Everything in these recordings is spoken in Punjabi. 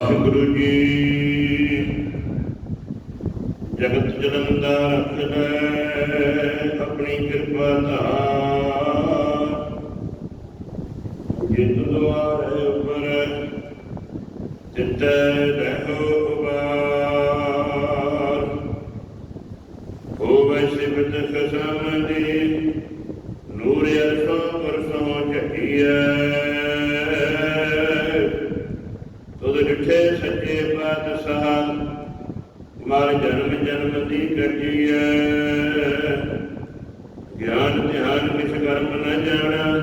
ਗੁਰੂ ਜੀ। ਜਗਤ ਜਨਮ ਦਾ ਰੱਖਦਾ ਆਪਣੀ ਕਿਰਪਾ ਧਾਰ। ਜਿਤ ਦੁਆਰੇ ਉਪਰ ਤਿਤੈ ਰਹੋ ਉਬਾਰ ਹੋਵੇ ਸਿਬਤ ਖਸਮ ਦੀ, ਨੂਰ ਅਰਸ਼ੋਂ ਪਰਸੋਂ ਝਕੀਐ। ਤੁਧ ਸੱਚੇ ਪਾਤਸ਼ਾਹ, ਮਰ ਜਨਮ ਜਨਮ ਦੀ ਕੱਟੀਐ। ਗਿਆਨ ਧਿਆਨ ਕਿਛ ਕਰਮ ਨ ਜਾਣਾ,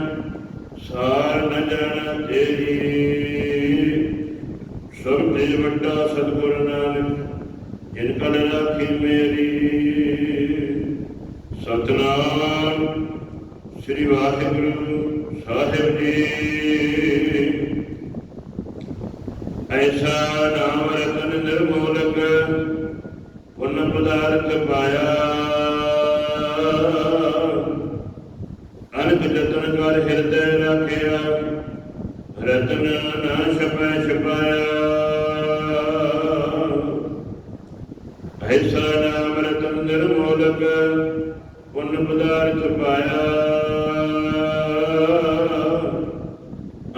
ਸਾਰ ਨ ਜਾਣਾ ਤੇਰੀ। ਸਭ ਤੇ ਵੱਡਾ ਸਤਿਗੁਰ ਨਾਨਕ, ਜਿਨ ਕਲ ਰਾਖੀ ਮੇਰੀ। ਸਤਨਾਮ ਸ੍ਰੀ ਵਾਹਿਗੁਰੂ ਸਾਹਿਬ ਜੀ। ਐਸਾ ਨਾਮ ਰਤਨ ਨਿਰਮੋਲਕ, ਪੁੰਨ ਪਦਾਰਥ ਪਾਇਆ। ਅਨਕ ਜਤਨ ਕਰ ਹਿਰਦੈ ਰੱਖਿਆ ਰਤਨ ਨਾ ਛਪੈ ਛਪਾਇਆ। ਐਸਾ ਨਾਮ ਰਤਨ ਨਿਰਮੋਲਕ, ਪੁੰਨ ਪਦਾਰਥ ਪਾਇਆ।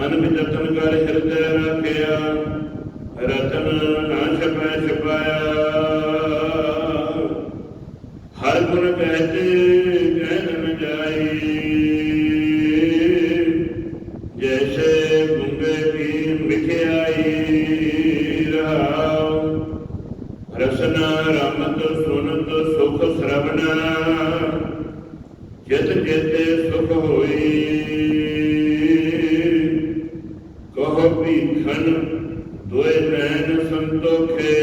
ਅਨਕ ਜਤਨ ਕਰ ਹਿਰਦੈ ਰੱਖਿਆ ਰਤਨ ਨਾ ਛਪੈ ਛਪਾਇਆ। ਹਰ ਗੁਣ ਕਹਤੇ ਕਹਿ ਨ ਜਾਈ। ਜੈਸੇ ਗੁੰਗੇ ਕੀ ਮਿਠਿਆਈ ਰਹਾਉ। ਰਸਨਾ ਰਮਤ ਸੁਨਤ ਸੁਖ ਸਰਵਨਾ। ਜਿਤ ਜੇਤੇ ਸੁਖ ਹੋਈ। ਕਹੋ ਭੀਖਨ ਦੋਇ ਨੈਣ ਸੰਤੋਖੇ,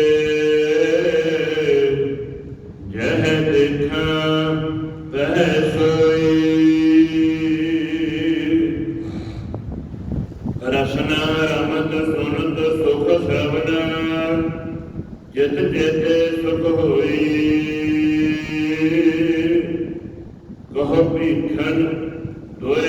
ਜਹ ਦੇਖਾਂ ਤਹ ਸੋਈ। ਰਸਨਾ ਰਮਤ ਸੁਨਤ ਸੁਖ ਸਰਵਨਾ ਜਿਤ ਜੇਤੇ ਸੁਖ ਹੋਈ। ਕਹੋ ਭੀਖਨ ਦੋਇ